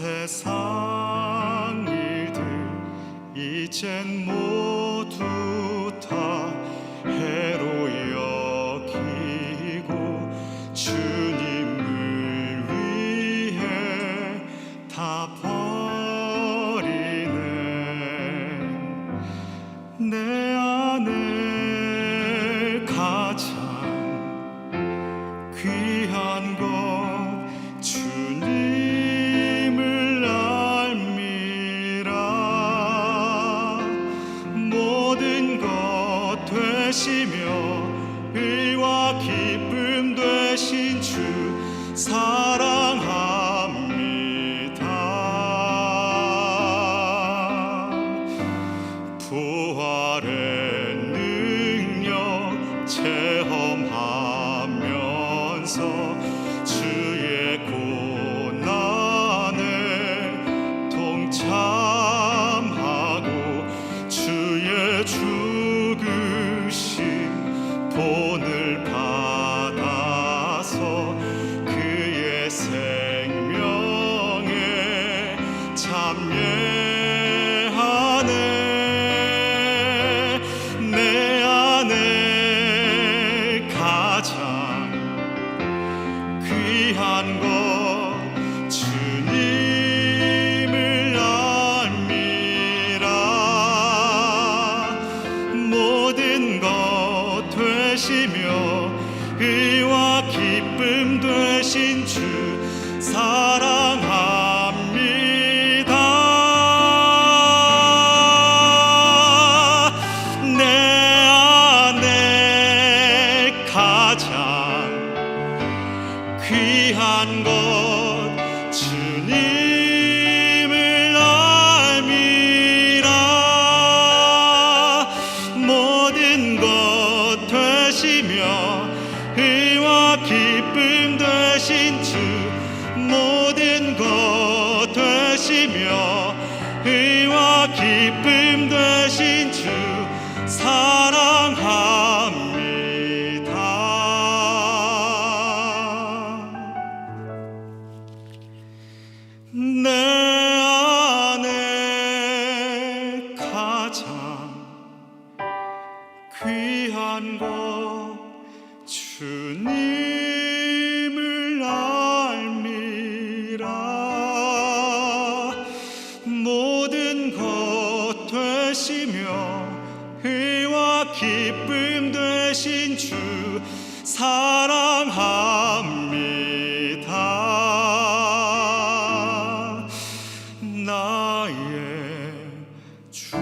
세상 일들 이젠 모두 다 해로 여기고 주님을 위해 다 되시며 의와 기쁨 되신 주 사랑합니다. 부활의 가장 귀한 것 주님을 알미라. 모든 것 되시며 의와 기쁨 되신 주 사랑 주님을 알미라. 모든 것 되시며 의와 기쁨 되신 주 모든 것 귀한 것 주님을 알미라. 모든 것 되시며 의와 기쁨 되신 주 사랑합니다. 나의 주.